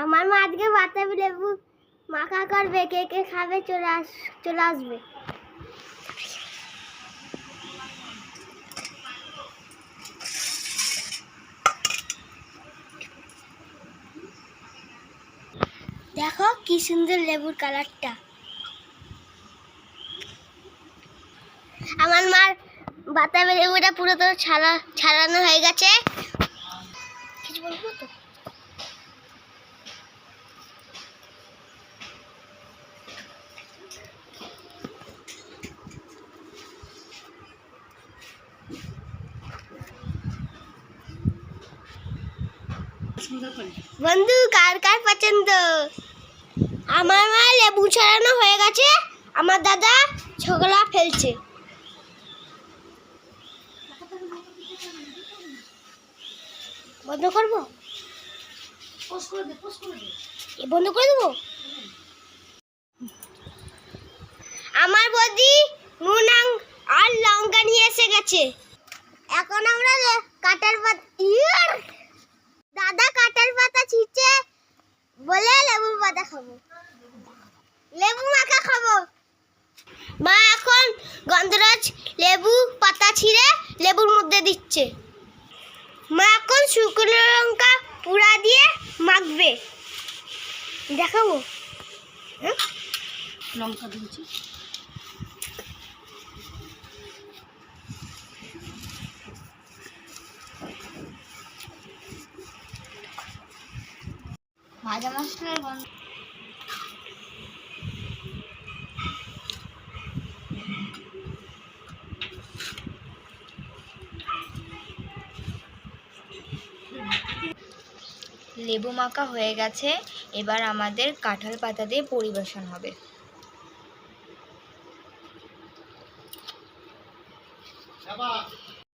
আমার মা আজকে বাতাবি লেবু মাখা করবে কে কে খাবে চলে আস, চলে আসবে। দেখো কি সুন্দর লেবুর কালারটা। আমার মার বাতাবি লেবুটা পুরো তো ছাড়া, ছাড়ানো হয়ে গেছে। কিছু বলব তো? বন্ধু কার কার পছন্দ? আমার মা লেবু ছড়ানো হয়ে গেছে। আমার দাদা ছোকলা ফেলছে। বন্ধ করব? এ বন্ধ করে দেবো? আমার বদি নুনাং আর লঙ্কা নিয়ে এসে গেছে। এখন আমরা কাটার পাতা ইয়ার! দাদা কাঁঠাল পাতা ছিঁচে বলে লেবু পাতা খাব। লেবু মাখা খাব। মা এখন গন্ধরাজ লেবু পাতা ছিঁড়ে লেবুর মধ্যে দিচ্ছে। মা এখন শুকনো লঙ্কা পুরা দিয়ে মাখবে। দেখাবো? হ্যাঁ? লঙ্কা দিয়েছি। ভাজা মশলার গন্ধ লেবু মাখা হয়ে গেছে। এবার আমাদের কাঁঠাল পাতা দিয়ে পরিবেশন হবে।